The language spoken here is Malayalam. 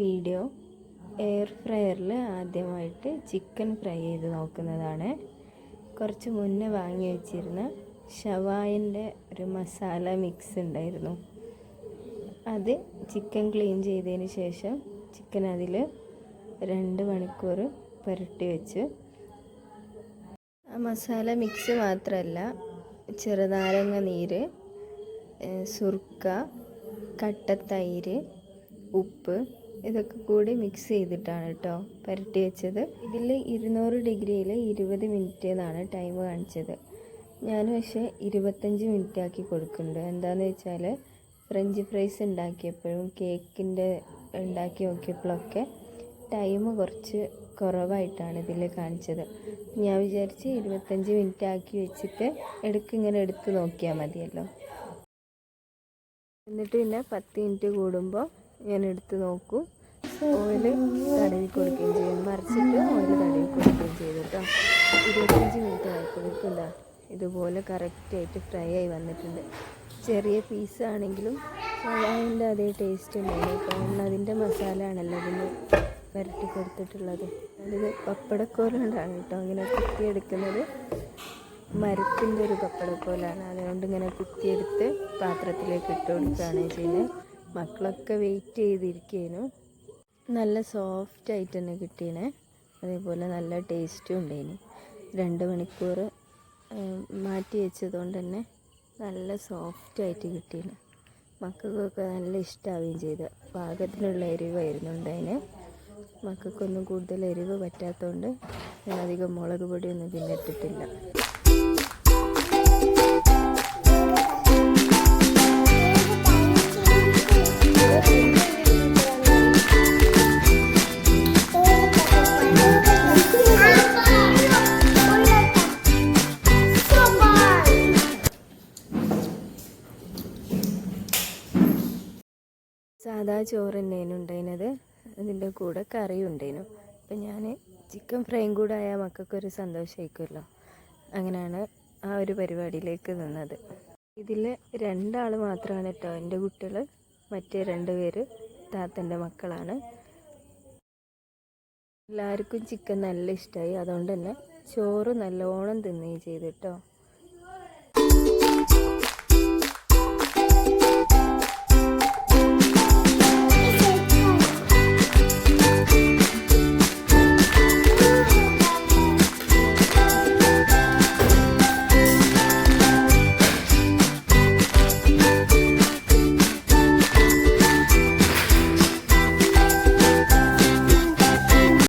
വീഡിയോ എയർ ഫ്രയറിൽ ആദ്യമായിട്ട് ചിക്കൻ ഫ്രൈ ചെയ്ത് നോക്കുന്നതാണ്. കുറച്ച് മുന്നേ വാങ്ങി വെച്ചിരുന്ന ഷവായിന്റെ ഒരു മസാല മിക്സ് ഉണ്ടായിരുന്നു. അത് ചിക്കൻ ക്ലീൻ ചെയ്തതിന് ശേഷം ചിക്കൻ അതിൽ രണ്ട് മണിക്കൂർ പുരട്ടി വെച്ച്. ആ മസാല മിക്സ് മാത്രമല്ല ചെറുനാരങ്ങ നീര് സുർക്ക കട്ടത്തൈര് ഉപ്പ് ഇതൊക്കെ കൂടി മിക്സ് ചെയ്തിട്ടാണ് കേട്ടോ പുരട്ടി വെച്ചത്. ഇതിൽ ഇരുന്നൂറ് ഡിഗ്രിയിൽ ഇരുപത് മിനിറ്റ് എന്നാണ് ടൈം കാണിച്ചത്. ഞാൻ പക്ഷേ ഇരുപത്തഞ്ച് മിനിറ്റ് ആക്കി കൊടുക്കുന്നുണ്ട്. എന്താണെന്ന് വെച്ചാൽ ഫ്രഞ്ച് ഫ്രൈസ് ഉണ്ടാക്കിയപ്പോഴും കേക്കിന്റെ ഉണ്ടാക്കി നോക്കിയപ്പോഴൊക്കെ ടൈം കുറച്ച് കുറവായിട്ടാണ് ഇതിൽ കാണിച്ചത്. ഞാൻ വിചാരിച്ച് ഇരുപത്തഞ്ച് മിനിറ്റ് ആക്കി വെച്ചിട്ട് എടുക്ക് ഇങ്ങനെ എടുത്ത് നോക്കിയാൽ മതിയല്ലോ. എന്നിട്ട് പിന്നെ പത്ത് മിനിറ്റ് കൂടുമ്പോൾ ഞാൻ എടുത്ത് നോക്കും. ഓയിൽ തടവി കൊടുക്കുകയും ചെയ്യും. മറിച്ചിട്ട് ഓയിൽ തടവി കൊടുക്കുകയും ചെയ്തു കേട്ടോ. ഇരുപത്തഞ്ച് മിനിറ്റ് ആയപ്പോഴേക്കും എന്താ ഇതുപോലെ കറക്റ്റായിട്ട് ഫ്രൈ ആയി വന്നിട്ടുണ്ട്. ചെറിയ പീസ് ആണെങ്കിലും ഷവായിന്റെ അതേ ടേസ്റ്റ് ഉണ്ടായിരുന്നു കാരണം അതിന്റെ മസാല ആണല്ലോ ഇതിന് വരട്ടി കൊടുത്തിട്ടുള്ളത്. അതിന് പപ്പടക്കോലുകൊണ്ടാണ് കേട്ടോ. ഇങ്ങനെ കുത്തിയെടുക്കുന്നത് മരത്തിന്റെ ഒരു പപ്പടക്കോലാണ്. അതുകൊണ്ട് ഇങ്ങനെ കുത്തിയെടുത്ത് പാത്രത്തിലേക്ക് ഇട്ട് കൊടുക്കുകയാണ് ചെയ്യുന്നത്. മക്കളൊക്കെ വെയിറ്റ് ചെയ്തിരിക്കുന്നു നല്ല സോഫ്റ്റ് ആയിട്ട് തന്നെ കിട്ടിയേനെ അതേപോലെ നല്ല ടേസ്റ്റും ഉണ്ടായിന് രണ്ട് മണിക്കൂർ മാറ്റി വെച്ചതുകൊണ്ട് തന്നെ നല്ല സോഫ്റ്റ് ആയിട്ട് കിട്ടിയേനു മക്കൾക്കൊക്കെ നല്ല ഇഷ്ടമാവുകയും ചെയ്ത്. പാകത്തിനുള്ള എരിവായിരുന്നു ഉണ്ടായിന് മക്കൾക്കൊന്നും കൂടുതൽ എരിവ് പറ്റാത്തതുകൊണ്ട് ഞാൻ അധികം മുളക് പൊടിയൊന്നും പിന്നെ ഇട്ടിട്ടില്ല. സാധാ ചോറ് തന്നെയാണ് ഉണ്ടായിരുന്നത് അതിന്റെ കൂടെ കറി ഉണ്ടായിരുന്നു അപ്പം ഞാൻ ചിക്കൻ ഫ്രൈയും കൂടെ ആയാൽ മക്കൾക്കൊരു സന്തോഷമായിരിക്കുമല്ലോ അങ്ങനെയാണ് ആ ഒരു പരിപാടിയിലേക്ക് നിന്നത്. ഇതിൽ രണ്ടാൾ മാത്രമാണ് കേട്ടോ എന്റെ കുട്ടികൾ മറ്റേ രണ്ട് പേര് താത്തന്റെ മക്കളാണ്. എല്ലാവർക്കും ചിക്കൻ നല്ല ഇഷ്ടമായി അതുകൊണ്ട് തന്നെ ചോറ് നല്ലോണം തിന്നുകയും ചെയ്തു കേട്ടോ